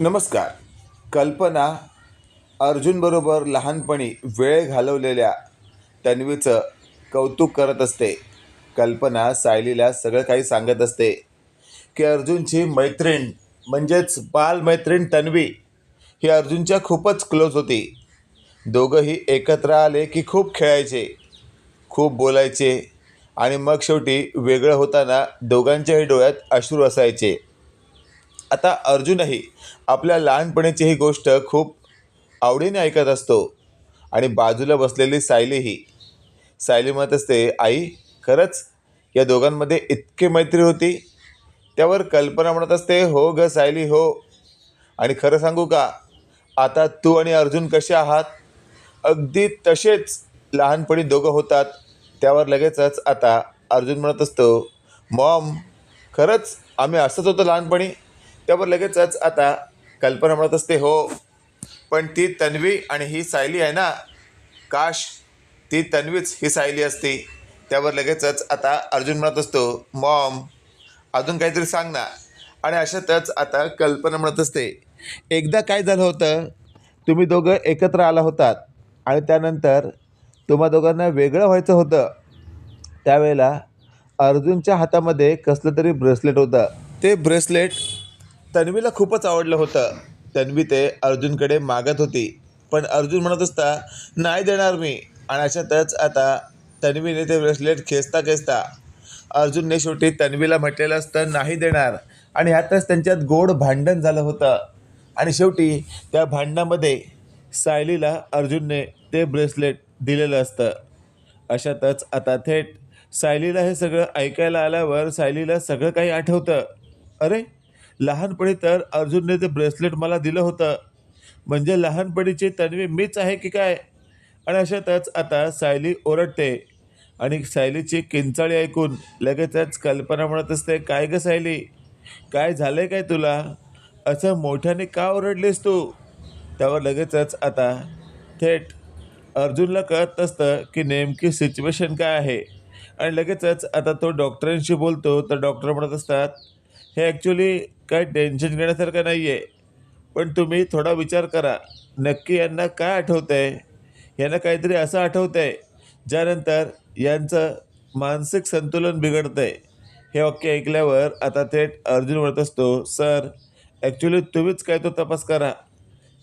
नमस्कार. कल्पना अर्जुनबरोबर लहानपणी वेळ घालवलेल्या तन्वीचं कौतुक करत असते. कल्पना सायलीला सगळं काही सांगत असते की अर्जुनची मैत्रीण म्हणजेच बालमैत्रीण तन्वी ही अर्जुनच्या खूपच क्लोज होती. दोघंही एकत्र आले की खूप खेळायचे खूप बोलायचे आणि मग शेवटी वेगळं होताना दोघांच्याही डोळ्यात अश्रू असायचे. आता अर्जुनही आपल्या लहानपणीची ही गोष्ट खूप आवडीने ऐकत असतो. आणि बाजूला बसलेली सायलीही सायली म्हणत असते आई खरंच या दोघांमध्ये इतकी मैत्री होती? त्यावर कल्पना म्हणत असते हो ग सायली हो. आणि खरं सांगू का आता तू आणि अर्जुन कसे आहात? अगदी तसेच लहानपणी दोघं होतात. त्यावर लगेचच आता अर्जुन म्हणत असतो मॉम खरंच आम्ही असंच होतो लहानपणी? त्यावर लगेचच आता कल्पना म्हणत असते हो पण ती तन्वी आणि ही सायली आहे ना. काश ती तन्वीच ही सायली असती. त्यावर लगेचच आता अर्जुन म्हणत असतो मॉम अजून काहीतरी सांग ना. आणि अशातच आता कल्पना म्हणत असते एकदा काय झालं होतं? तुम्ही दोघं एकत्र आला होतात आणि त्यानंतर तुम्हा दोघांना वेगळं व्हायचं होतं. त्यावेळेला अर्जुनच्या हातामध्ये कसलं तरी ब्रेसलेट होतं. ते ब्रेसलेट तन्वीला खूपच आवडलं होतं. तन्वी ते अर्जुनकडे मागत होती. पण अर्जुन म्हणत असता नाही देणार मी. आणि अशातच आता तन्वीने ते ब्रेसलेट खेचता खेचता अर्जुनने शेवटी तन्वीला म्हटलेलं असतं नाही देणार. आणि ह्यातच त्यांच्यात गोड भांडण झालं होतं. आणि शेवटी त्या भांडणामध्ये सायलीला अर्जुनने ते ब्रेसलेट दिलेलं असतं. अशातच आता थेट सायलीला हे सगळं ऐकायला आल्यावर सायलीला सगळं काही आठवतं. अरे लहानपणी तर अर्जुनने ते ब्रेसलेट मला दिलं होतं. म्हणजे लहानपणीची तन्वी मीच आहे की काय? आणि अशातच आता सायली ओरडते. आणि सायलीची किंचाळी ऐकून लगेचच कल्पना म्हणत असते काय गं सायली? काय झालं आहे काय तुला? असं मोठ्याने का ओरडलीस तू? त्यावर लगेचच आता थेट अर्जुनला कळत नसतं की नेमकी सिच्युएशन काय आहे. आणि लगेचच आता तो डॉक्टरांशी बोलतो. तर डॉक्टर म्हणत असतात हे ॲक्च्युली काय टेन्शन घेण्यासारखं नाही आहे पण तुम्ही थोडा विचार करा. नक्की यांना काय आठवतं आहे यांना काहीतरी असं आठवतं आहे ज्यानंतर यांचं मानसिक संतुलन बिघडतं आहे हे वाक्य ऐकल्यावर आता थेट अर्जुन म्हणत असतो सर ॲक्च्युली तुम्हीच काय तो तपास करा.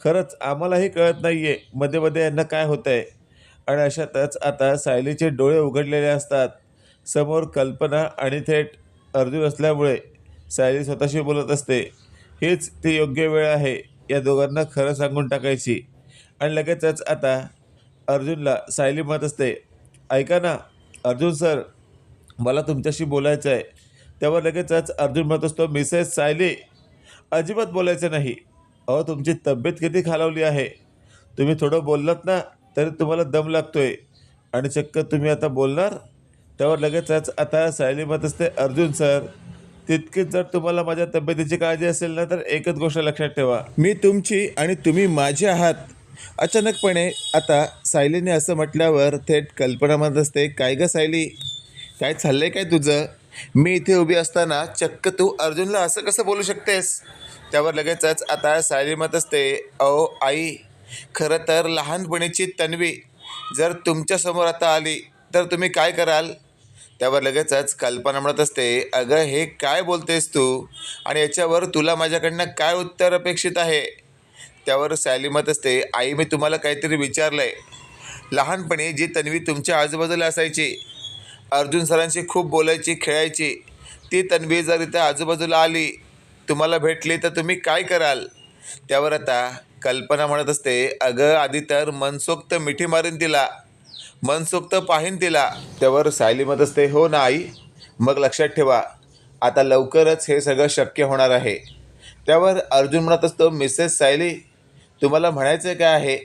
खरंच आम्हालाही कळत नाही आहे मध्ये मध्ये यांना काय होतं आहे आणि अशातच आता सायलीचे डोळे उघडलेले असतात. समोर कल्पना आणि थेट अर्जुन असल्यामुळे सायली स्वतःशी बोलत असते हीच ती योग्य वेळ आहे या दोघांना खरं सांगून टाकायची. आणि लगेचच आता अर्जुनला सायली म्हणत असते ऐका ना अर्जुन सर मला तुमच्याशी बोलायचं आहे त्यावर लगेचच अर्जुन म्हणत असतो मिसेस सायली अजिबात बोलायचं नाही. अहो तुमची तब्येत किती खालावली आहे. तुम्ही थोडं बोललात ना तरी तुम्हाला दम लागतोय. आणि चक्क तुम्ही आता बोलणार? त्यावर लगेचच आता सायली म्हणत असते अर्जुन सर तितकीच जर तुम्हाला माझ्या तब्येतीची काळजी असेल ना तर एकच गोष्ट लक्षात ठेवा. मी तुमची आणि तुम्ही माझे आहात. अचानकपणे आता सायलीने असं म्हटल्यावर थेट कल्पना म्हणत असते काय गं सायली? काय चाललंय काय तुझं? मी इथे उभी असताना चक्क तू अर्जुनला असं कसं बोलू शकतेस? त्यावर लगेचच आता सायली म्हणत असते अहो आई खरं तर लहानपणीची तन्वी. जर तुमच्यासमोर आता आली तर तुम्ही काय कराल? त्यावर लगेचच कल्पना म्हणत असते अगं हे काय बोलतेस तू? आणि याच्यावर तुला माझ्याकडनं काय उत्तर अपेक्षित आहे? त्यावर सॅली म्हणत असते आई मी तुम्हाला काहीतरी विचारलं आहे लहानपणी जी तन्वी तुमच्या आजूबाजूला असायची अर्जुन सरांशी खूप बोलायची खेळायची ती तन्वी जर इथं आजूबाजूला आली तुम्हाला भेटली तर तुम्ही काय कराल? त्यावर आता कल्पना म्हणत असते अगं आधी तर मनसोक्त मिठी मारीन तिला. मनसोक्त पाहीन तिला. त्यावर सायली म्हणत असते हो ना आई? मग लक्षात ठेवा आता लवकरच हे सगळं शक्य होणार आहे. त्यावर अर्जुन म्हणत असतो मिसेस सायली तुम्हाला म्हणायचं काय आहे?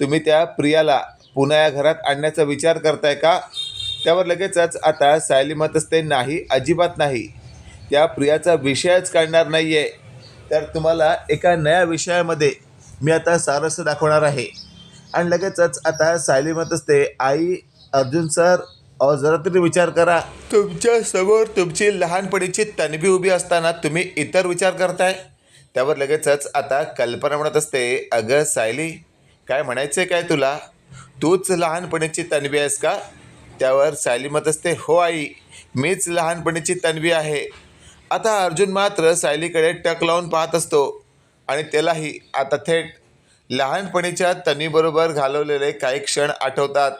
तुम्ही त्या प्रियाला पुन्हा या घरात आणण्याचा विचार करताय का? त्यावर लगेचच आता सायली म्हणत असते नाही अजिबात नाही. त्या प्रियाचा विषयच काढणार नाही आहे तर तुम्हाला एका नया विषयामध्ये मी आता सारस्य दाखवणार आहे. आणि लगेचच आता सायली म्हणत असते आई अर्जुन सर अहो जरा तरी विचार करा. तुमच्यासमोर तुमची लहानपणीची तन्वी उभी असताना तुम्ही इतर विचार करताय? त्यावर लगेचच आता कल्पना म्हणत असते अगं सायली काय म्हणायचं काय तुला? तूच लहानपणीची तन्वी आहेस का? त्यावर सायली म्हणत असते हो आई मीच लहानपणीची तन्वी आहे. आता अर्जुन मात्र सायलीकडे टक लावून पाहत असतो आणि त्यालाही आता थेट लहानपणीच्या तन्वीबरोबर घालवलेले काही क्षण आठवतात.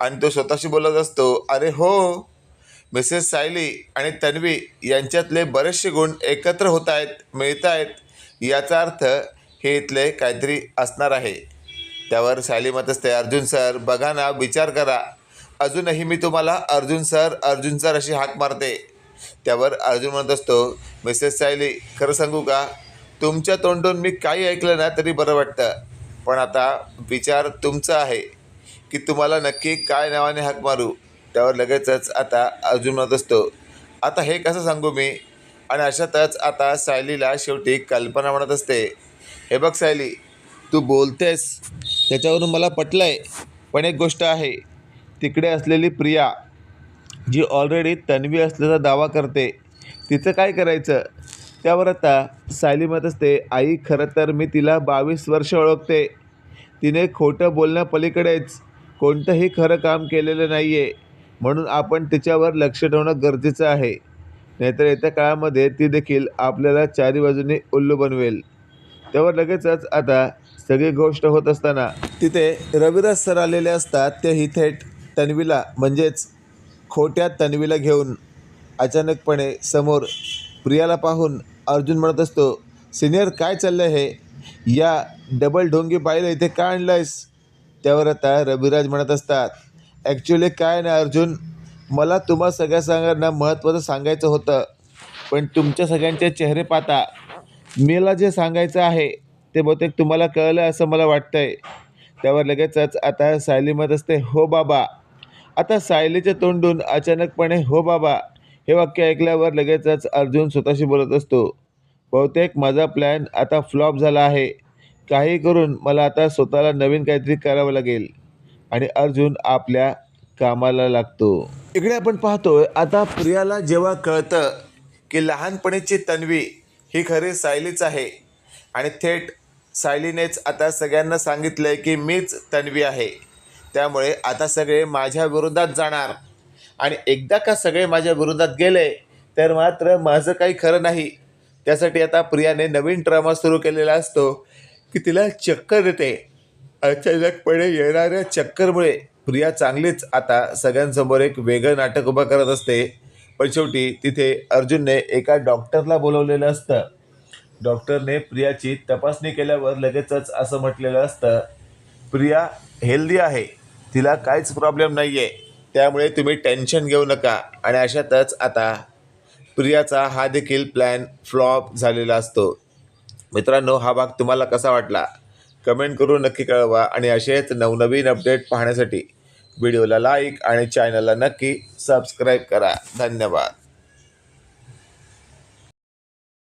आणि तो स्वतःशी बोलत असतो अरे हो मिसेस सायली आणि तन्वी यांच्यातले बरेचसे गुण एकत्र होत आहेत मिळत आहेत याचा अर्थ हे इथले काहीतरी असणार आहे. त्यावर सायली मत असते अर्जुन सर बघा ना विचार करा. अजूनही मी तुम्हाला अर्जुन सर अर्जुन सर अशी हाक मारते. त्यावर अर्जुन म्हणत असतो मिसेस सायली खरं सांगू का? तुमच्या तोंडून मी काही ऐकलं ना तरी बरं वाटतं. पण आता विचार तुमचा आहे की तुम्हाला नक्की काय नावाने हाक मारू त्यावर लगेचच आता अर्जुन म्हणत असतो आता हे कसं सांगू मी? आणि अशातच आता सायलीला शेवटी कल्पना म्हणत असते हे बघ सायली तू बोलतेस त्याच्यावरून मला पटलं आहे पण एक गोष्ट आहे तिकडे असलेली प्रिया जी ऑलरेडी तन्वी असल्याचा दावा करते तिचं काय करायचं? त्यावर आता सायली म्हणत असते. आई खरं तर मी तिला बावीस वर्ष ओळखते. तिने खोटं बोलण्यापलीकडेच कोणतंही खरं काम केलेलं नाही आहे म्हणून आपण तिच्यावर लक्ष ठेवणं गरजेचं आहे. नाहीतर येत्या काळामध्ये ती देखील आपल्याला चारी बाजूने उल्लू बनवेल. त्यावर लगेचच आता सगळी गोष्ट होत असताना तिथे रविराज सर आलेले असतात. तेही थेट तन्वीला म्हणजेच खोट्या तन्वीला घेऊन अचानकपणे समोर प्रियाला पाहून अर्जुन म्हणत असतो सिनियर काय चाललं आहे या डबल ढोंगी बाईला इथे का आणलं आहेस त्यावर आता रविराज म्हणत असतात ॲक्च्युली काय ना अर्जुन मला तुम्हा सगळ्या सगळ्यांना महत्त्वाचं सांगायचं होतं पण तुमच्या सगळ्यांचे चेहरे पाहता मला जे सांगायचं आहे ते बहुतेक तुम्हाला कळलं असं मला वाटतं आहे त्यावर लगेचच आता सायली म्हणत असते हो बाबा. आता सायलीच्या तोंडून अचानकपणे हो बाबा. हे वाक्य ऐकल्यावर लगेचच अर्जुन स्वतःशी बोलत असतो बहुतेक माझा प्लॅन आता फ्लॉप झाला आहे. काही करून मला आता स्वतःला नवीन काहीतरी करावं लागेल. आणि अर्जुन आपल्या कामाला लागतो. इकडे आपण पाहतोय आता प्रियाला जेव्हा कळतं की लहानपणीची तन्वी ही खरी सायलीच आहे आणि थेट सायलीनेच आता सगळ्यांना सांगितलं आहे की मीच तन्वी आहे त्यामुळे आता सगळे माझ्या विरोधात जाणार. आणि एकदा का सगळे माझ्या विरोधात गेले तर मात्र माझं काही खरं नाही. त्यासाठी आता प्रियाने नवीन ड्रामा सुरू केलेला असतो की तिला चक्कर येते अचानकपणे येणाऱ्या चक्करमुळे प्रिया चांगलीच आता सगळ्यांसमोर एक वेगळं नाटक उभं करत असते. पण शेवटी तिथे अर्जुनने एका डॉक्टरला बोलवलेलं असतं. डॉक्टरने प्रियाची तपासणी केल्यावर लगेचच असं म्हटलेलं असतं प्रिया हेल्दी आहे. तिला काहीच प्रॉब्लेम नाही आहे त्यामुळे तुम्ही टेन्शन घेऊ नका. आणि अशातच आता प्रियाचा हा देखील प्लॅन फ्लॉप झालेला असतो. मित्रांनो हा भाग तुम्हाला कसा वाटला? कमेंट करून नक्की कळवा आणि असेच नवनवीन अपडेट पाहण्यासाठी व्हिडिओला लाईक आणि चॅनलला नक्की सबस्क्राईब करा. धन्यवाद.